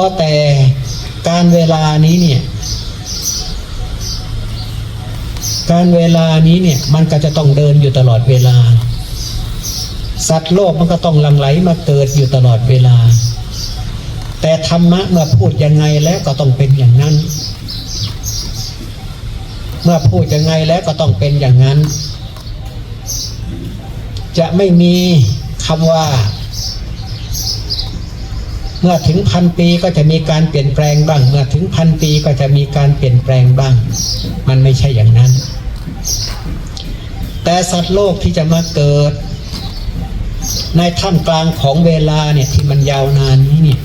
อแต่การเวลานี้เนี่ยการเวลานี้เนี่ยมันก็จะต้องเดินอยู่ตลอดเวลา สัตว์โลกมันก็ต้องลังไหลมาเกิดอยู่ตลอดเวลา แต่ธรรมะเมื่อพูดยังไงแล้วก็ต้องเป็นอย่างนั้น เมื่อพูดยังไงแล้วก็ต้องเป็นอย่างนั้น จะไม่มีคำว่า เมื่อถึงพันปีก็จะมีการเปลี่ยนแปลงบ้าง เมื่อถึงพันปีก็จะมีการเปลี่ยนแปลงบ้าง มันไม่ใช่อย่างนั้น แต่สัตว์โลกที่จะมาเกิด ในท่ามกลางของเวลาเนี่ยที่มันยาวนานนี้เนี่ย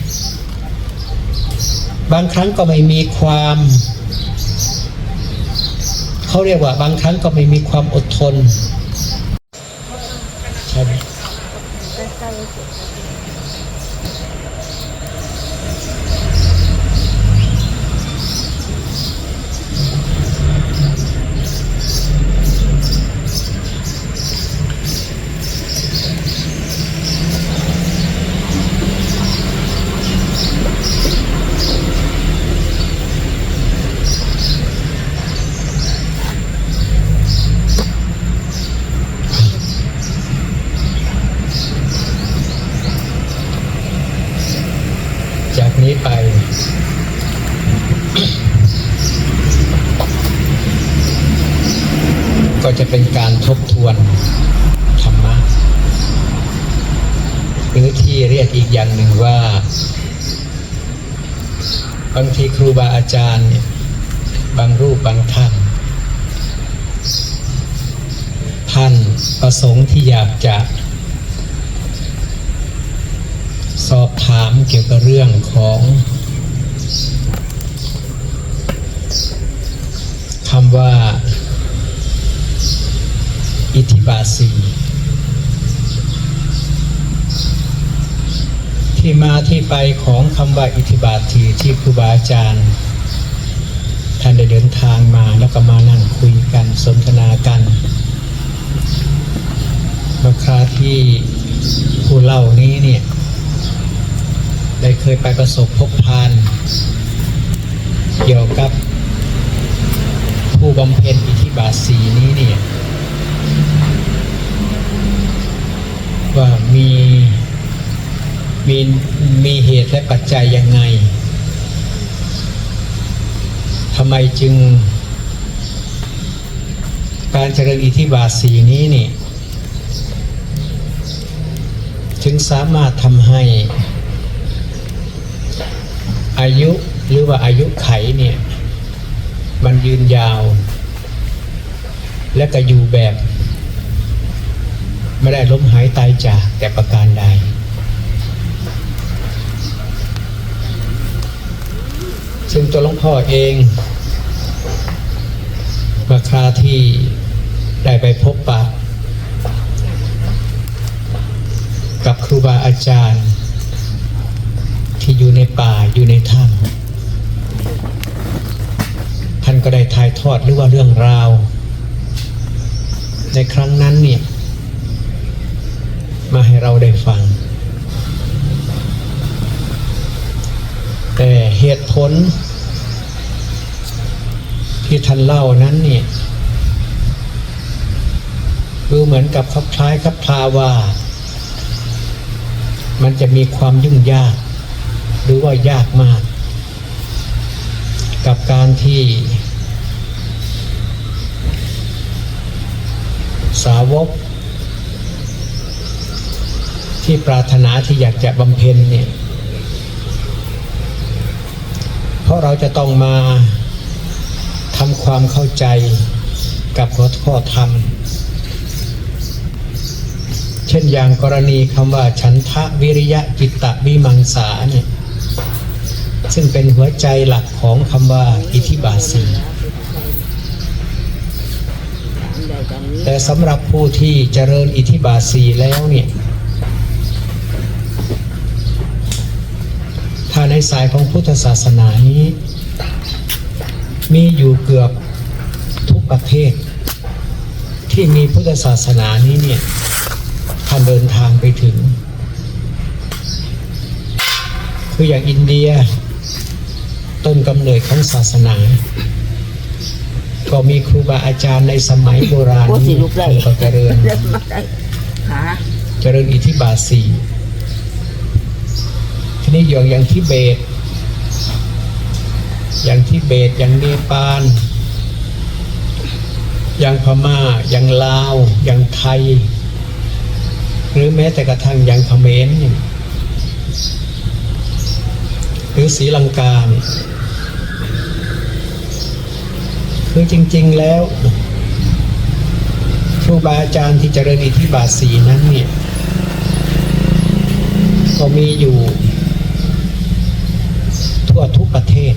บางครั้งก็ไม่มีความเขาเรียกว่าบางครั้งก็ไม่มีความอดทน ใช่ไหม จากนี้ไป ก็จะเป็นการทบทวนธรรมะหรือที่เรียกอีกอย่างหนึ่งว่า บางทีครูบาอาจารย์บางรูปบางท่าน ท่านประสงค์ที่อยากจะ สอบถามเกี่ยวกับเรื่องของคำว่า อิทธิบาสีที่มาที่ไปของคำว่าอิทธิบาทีที่ครูบาอาจารย์ ท่านได้เดินทางมาแล้วก็มานั่งคุยกันสนทนากันราคาที่ผู้เล่านี้เนี่ยได้เคยไปประสบพบพาน เกี่ยวกับผู้บำเพ็ญอิทธิบาทสีนี้เนี่ย ว่ามีมีมีเหตุและปัจจัยยังไงทำไมจึง การเจริญอิทธิบาทสีนี้นี่ถึงสามารถทำให้อายุหรือว่าอายุไขเนี่ย มันยืนยาว และก็อยู่แบบ ไม่ได้ล้มหายตายจากแต่ประการใด ซึ่งตัวหลวงพ่อเองเมื่อคราที่ได้ไปพบปะ กับครูบาอาจารย์ ที่อยู่ในป่าอยู่ในถ้ำท่านก็ได้ถ่ายทอดหรือว่าเรื่องราว ในครั้งนั้นเนี่ย มาให้เราได้ฟัง แต่เหตุผล ที่ท่านเล่านั้นเนี่ยดูเหมือนกับคลับคล้ายคลับคลาว่า มันจะมีความยุ่งยาก หรือว่ายากมาก กับการที่ สาวก ที่ปรารถนาที่อยากจะบำเพ็ญเนี่ย เพราะเราจะต้องมาทำความเข้าใจกับหัวข้อธรรม เช่นอย่างกรณีคำว่าฉันทะวิริยะจิตตะวิมังสาเนี่ย ซึ่งเป็นหัวใจหลักของคำว่าอิทธิบาสีแต่สำหรับผู้ที่เจริญอิทธิบาสีแล้วเนี่ย ถ้า ในสายของพุทธศาสนานี้ มีอยู่เกือบทุกประเทศ ที่มีพุทธศาสนานี้เนี่ยท่านเดินทางไปถึง คืออย่างอินเดีย ต้นกำเนิดของศาสนา ก็มีครูบาอาจารย์ในสมัยโบราณโอ้สิลุกได้ก็เจริญเดินมาได้ขาเจริญอิทธิบาทสี่ ทีนี้อย่างอย่างทิเบต อย่างทิเบตอย่างเนปาลอย่างพม่าอย่างลาวอย่างไทย หรือแม้แต่กระทั่งอย่างเขมรเนี่ยหรือศรีลังกาคือจริง ๆแล้วครูบาอาจารย์ที่เจริญอิทธิบาทสีนั้นเนี่ยก็มีอยู่ ทั่วทุกประเทศ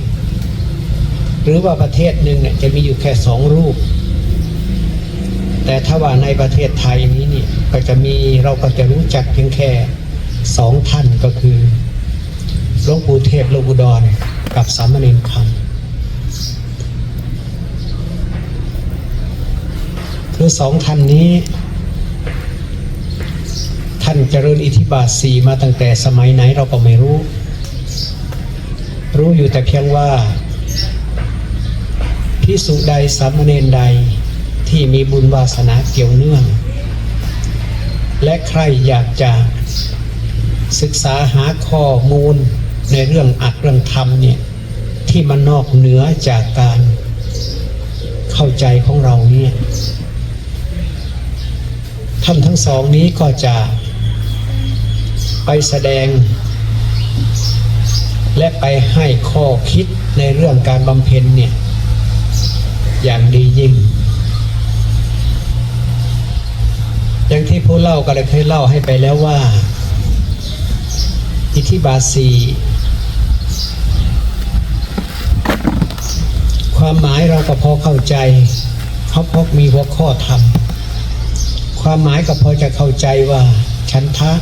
หรือว่าประเทศหนึ่งเนี่ยจะมีอยู่แค่สองรูป แต่ถ้าว่าในประเทศไทยนี้เนี่ยก็จะมีเราก็จะรู้จักเพียงแค่สองท่านก็คือหลวงปู่เทพหลวงอุดรกับสามเณรคำคือสองท่านนี้ ท่านเจริญอิทธิบาทสีมาตั้งแต่สมัยไหนเราก็ไม่รู้ รู้อยู่แต่เพียงว่าพิสุใดสามเณรใดที่มีบุญวาสนาเกี่ยวเนื่อง และใครอยากจะศึกษาหาข้อมูลในเรื่องอัดเรื่องธรรมเนี่ยที่มันนอกเหนือจากการเข้าใจของเราเนี่ยท่านทั้งสองนี้ก็จะไปแสดง และไปให้ข้อคิดในเรื่องการบำเพ็ญเนี่ยอย่างดียิ่ง อย่างที่ผู้เล่าก็ได้เคยเล่าให้ไปแล้วว่า อิทธิบาสีความหมายเราก็พอเข้าใจเขาพกมีหัวข้อธรรมความหมายก็พอจะเข้าใจว่าฉันทะ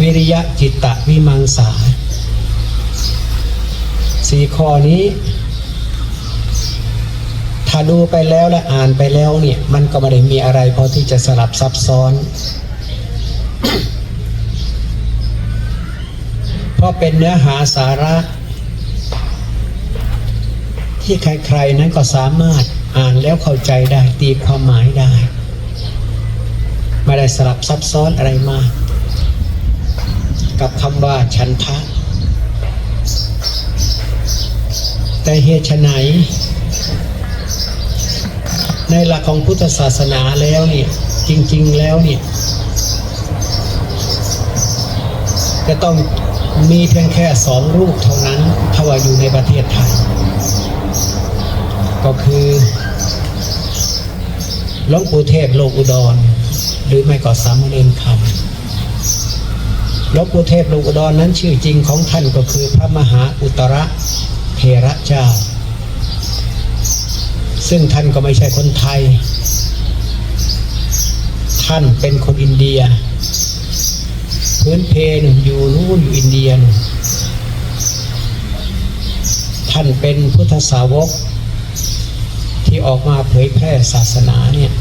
วิริยะจิตตะวิมังสา สี่ข้อนี้ ถ้าดูไปแล้วและอ่านไปแล้วเนี่ยมันก็ไม่ได้มีอะไรพอที่จะสลับซับซ้อน เพราะเป็นเนื้อหาสาระ ที่ใครๆนั้นก็สามารถอ่านแล้วเข้าใจได้ตีความหมายได้ไม่ได้สลับซับซ้อนอะไรมาก กับคำว่าฉันทะ แต่เหตุไฉนในหลักของพุทธศาสนาแล้วเนี่ยจริง ๆแล้วเนี่ยจะต้องมีเพียงแค่สองรูปเท่านั้นถ้าว่าอยู่ในประเทศไทย ก็คือหลวงปู่เทพโลกอุดร หรือไม่ก็สามเณรคำหลวงปู่เทพโลกอุดรนั้นชื่อจริงของท่านก็คือพระมหาอุตระ เทระเจ้า ซึ่งท่านก็ไม่ใช่คนไทย ท่านเป็นคนอินเดีย พื้นเพนอยู่นู่นอยู่อินเดียนท่านเป็นพุทธสาวกที่ออกมาเผยแพร่ศาสนาเนี่ย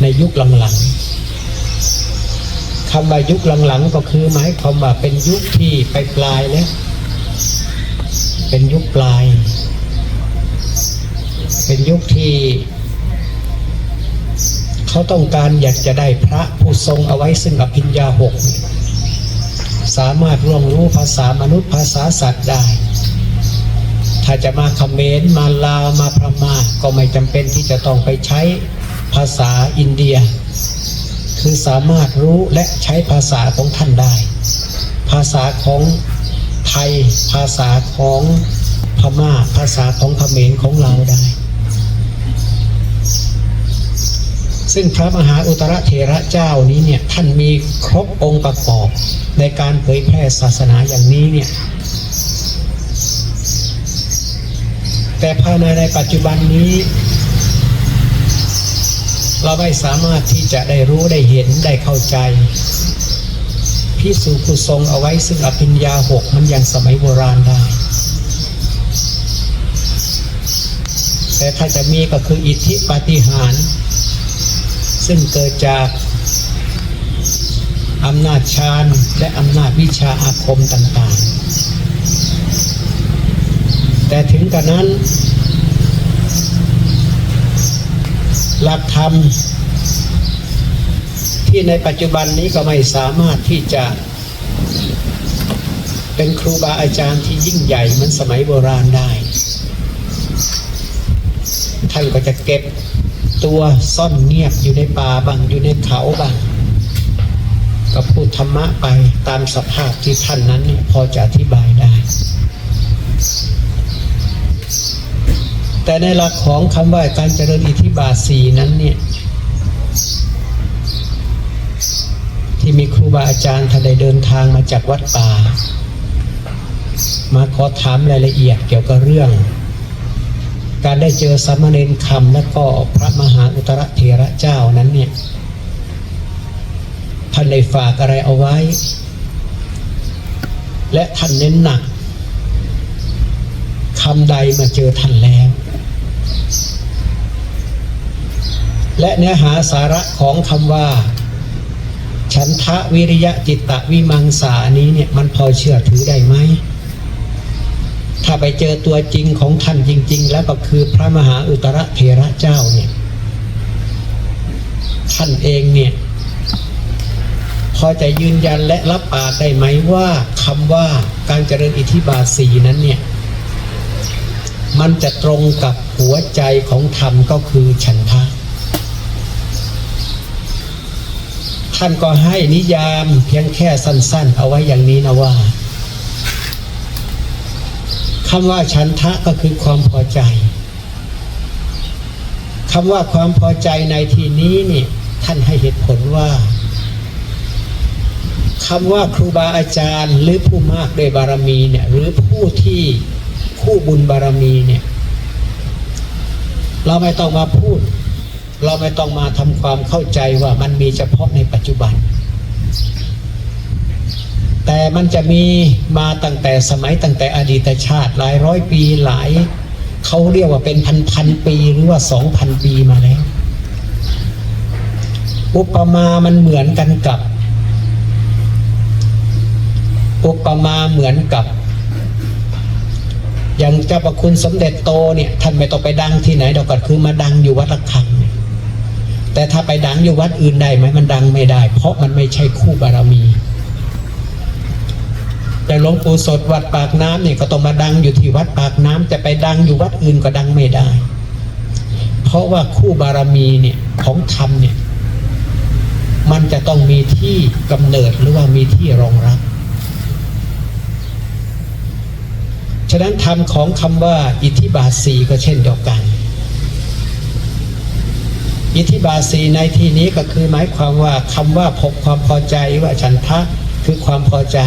ในยุคหลังๆคำว่ายุคหลังๆก็คือหมายความว่าเป็นยุคที่ไปปลายแล้ว เป็นยุคปลาย เป็นยุคที่ เขาต้องการอยากจะได้พระผู้ทรงเอาไว้ซึ่งอภิญญาหก สามารถร่วงรู้ภาษามนุษย์ภาษาสัตว์ได้ ถ้าจะมาเขมรมาลาวมาพม่าก็ไม่จำเป็นที่จะต้องไปใช้ภาษาอินเดีย คือสามารถรู้และใช้ภาษาของท่านได้ ภาษาของ ไทยภาษาของพม่าภาษาของเขมรของเราได้ ซึ่งพระมหาอุตรเถระเจ้านี้เนี่ยท่านมีครบองค์ประกอบในการเผยแพร่ศาสนาอย่างนี้เนี่ยแต่ภายในในปัจจุบันนี้ เราไม่สามารถที่จะได้รู้ได้เห็นได้เข้าใจ พิสูจน์ทรงเอาไว้ซึ่งอภิญญาหกมันยังสมัยโบราณได้ แต่ถ้าจะมีก็คืออิทธิปาฏิหาริย์ซึ่งเกิดจากอำนาจฌานและอำนาจวิชาอาคมต่างๆ แต่ถึงกระนั้น หลักธรรม ที่ในปัจจุบันนี้ก็ไม่สามารถที่จะ เป็นครูบาอาจารย์ที่ยิ่งใหญ่เหมือนสมัยโบราณได้ ท่านก็จะเก็บตัวซ่อนเงียบอยู่ในป่าบางอยู่ในเขาบางก็พูดธรรมะไปตามสภาพที่ท่านนั้นพอจะอธิบายได้ แต่ในหลักของคำว่าการเจริญอิทธิบาทสีนั้นเนี่ย ที่มีครูบาอาจารย์ท่านได้เดินทางมาจากวัดป่า มาขอถามรายละเอียดเกี่ยวกับเรื่อง การได้เจอสามเณรคำและก็พระมหาอุตรเถระเจ้านั้นเนี่ยท่านได้ฝากอะไรเอาไว้ และท่านเน้นหนักคำใดมาเจอท่านแล้ว และเนื้อหาสาระของคำว่า ฉันทะวิริยะจิตตะวิมังสานี้เนี่ยมันพอเชื่อถือได้ไหม ถ้าไปเจอตัวจริงของท่านจริง ๆ แล้วก็คือพระมหาอุตรเถระเจ้าเนี่ย ท่านเองเนี่ยพอจะยืนยันและรับปากได้ไหมว่าคำว่าการเจริญอิทธิบาสีนั้นเนี่ย มันจะตรงกับหัวใจของธรรมก็คือฉันทะ ท่านก็ให้นิยามเพียงแค่สั้น ๆ เอาไว้อย่างนี้นะว่าคำว่าฉันทะก็คือความพอใจคำว่าความพอใจในที่นี้นี่ท่านให้เหตุผลว่าคำว่าครูบาอาจารย์หรือผู้มากด้วยบารมีเนี่ยหรือผู้ที่คู่บุญบารมีเนี่ยเราไม่ต้องมาพูด เราไม่ต้องมาทำความเข้าใจว่ามันมีเฉพาะในปัจจุบัน แต่มันจะมีมาตั้งแต่สมัยตั้งแต่อดีตชาติหลายร้อยปีหลายเขาเรียกว่าเป็นพันพันปีหรือว่าสองพันปีมาแล้ว อุปมามันเหมือนกันกับ อุปมาเหมือนกับอย่างเจ้าประคุณสมเด็จโตเนี่ยท่านไม่ต้องไปดังที่ไหนดอกก็คือมาดังอยู่วัดละคัง แต่ถ้าไปดังอยู่วัดอื่นได้ไหมมันดังไม่ได้ เพราะมันไม่ใช่คู่บารมีแต่หลวงปู่สดวัดปากน้ำเนี่ยก็ต้องมาดังอยู่ที่วัดปากน้ำจะไปดังอยู่วัดอื่นก็ดังไม่ได้ เพราะว่าคู่บารมีเนี่ยของธรรมเนี่ยมันจะต้องมีที่กำเนิดหรือว่ามีที่รองรับฉะนั้นธรรมของคำว่าอิทธิบาทสีก็เช่นเดียวกัน อิทธิบาสีในที่นี้ก็คือหมายความว่าคำว่าพบความพอใจว่าฉันทะคือความพอใจ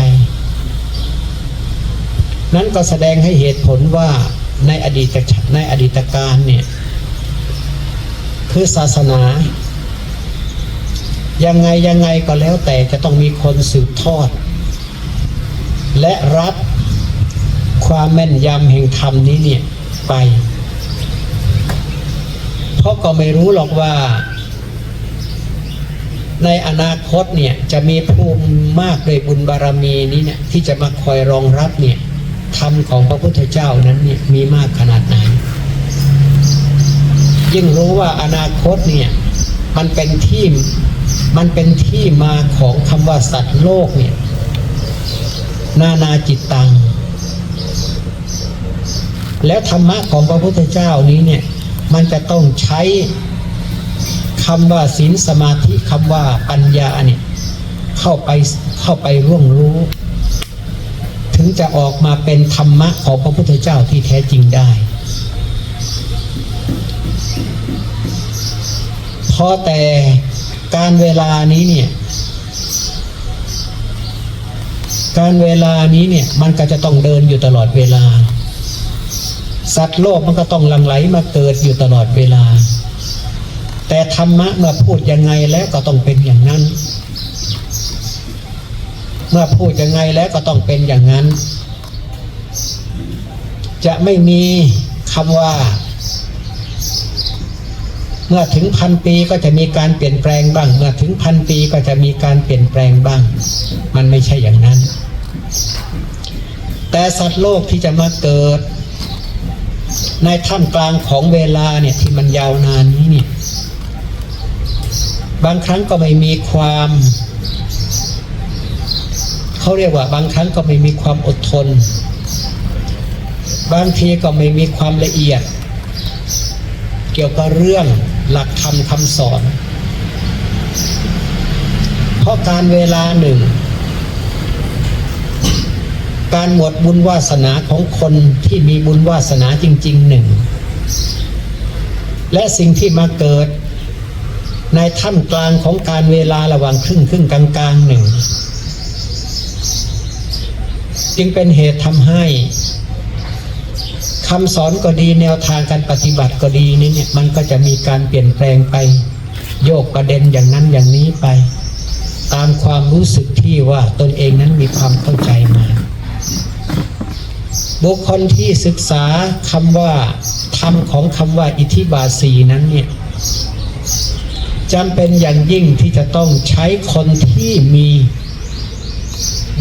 นั้นก็แสดงให้เหตุผลว่าในอดีตในอดีตการเนี่ยคือศาสนา ยังไงยังไงก็แล้วแต่จะต้องมีคนสืบทอด และรับความแม่นยำแห่งธรรมนี้เนี่ยไป เพราะก็ไม่รู้หรอกว่า ในอนาคตเนี่ยจะมีภูมิมากด้วยบุญบารมีนี้เนี่ยที่จะมาคอยรองรับเนี่ยธรรมของพระพุทธเจ้านั้นเนี่ยมีมากขนาดไหน ยิ่งรู้ว่าอนาคตเนี่ยมันเป็นที่มันเป็นที่มาของคำว่าสัตว์โลกเนี่ยนานาจิตตัง แล้วธรรมะของพระพุทธเจ้านี้เนี่ย มันจะต้องใช้คำว่าศีลสมาธิคำว่าปัญญาเนี่ยเข้าไปเข้าไปร่วงรู้ ถึงจะออกมาเป็นธรรมะของพระพุทธเจ้าที่แท้จริงได้ พอแต่การเวลานี้เนี่ย การเวลานี้เนี่ยมันก็จะต้องเดินอยู่ตลอดเวลา สัตว์โลกมันก็ต้องลังไหลมาเกิดอยู่ตลอดเวลา แต่ธรรมะเมื่อพูดยังไงแล้วก็ต้องเป็นอย่างนั้น เมื่อพูดยังไงแล้วก็ต้องเป็นอย่างนั้น จะไม่มีคำว่า เมื่อถึงพันปีก็จะมีการเปลี่ยนแปลงบ้าง เมื่อถึงพันปีก็จะมีการเปลี่ยนแปลงบ้าง มันไม่ใช่อย่างนั้น แต่สัตว์โลกที่จะมาเกิด ในท่ามกลางของเวลาเนี่ยที่มันยาวนานนี้เนี่ยบางครั้งก็ไม่มีความเขาเรียกว่าบางครั้งก็ไม่มีความอดทน บางทีก็ไม่มีความละเอียด เกี่ยวกับเรื่องหลักธรรมคำสอน เพราะการเวลาหนึ่ง การหมดบุญวาสนาของคนที่มีบุญวาสนาจริงๆหนึ่ง และสิ่งที่มาเกิด ในท่ามกลางของการเวลาระหว่างครึ่งครึ่งกลางกลางๆหนึ่ง จึงเป็นเหตุทำให้คำสอนก็ดีแนวทางการปฏิบัติก็ดีนี่เนี่ยมันก็จะมีการเปลี่ยนแปลงไป โยกประเด็นอย่างนั้นอย่างนี้ไป ตามความรู้สึกที่ว่าตนเองนั้นมีความเข้าใจมา บุคคลที่ศึกษาคำว่าธรรมของคำว่าอิทธิบาสีนั้นเนี่ยจำเป็นอย่างยิ่งที่จะต้องใช้คนที่มี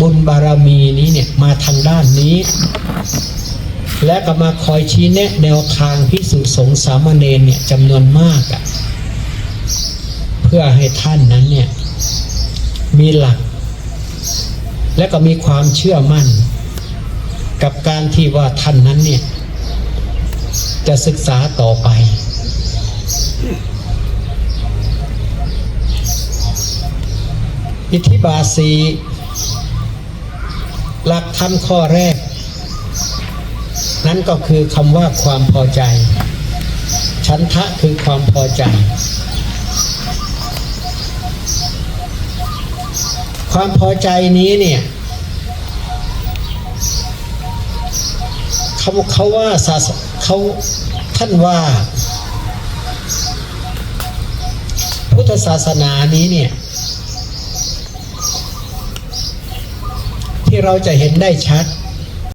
บุญบารมีนี้เนี่ยมาทางด้านนี้ และก็มาคอยชี้แนะแนวทางพิสุสงฆ์สามเณรเนี่ยจำนวนมากอะ่ะเพื่อให้ท่านนั้นเนี่ยมีหลัก และก็มีความเชื่อมั่น กับการที่ว่าท่านนั้นเนี่ย จะศึกษาต่อไป อิทธิบาสีหลักธรรมข้อแรก นั่นก็คือคำว่าความพอใจฉันทะคือความพอใจ ความพอใจนี้เนี่ย เขาเขาว่าศาสเขาท่านว่า พุทธศาสนานี้เนี่ย ที่เราจะเห็นได้ชัด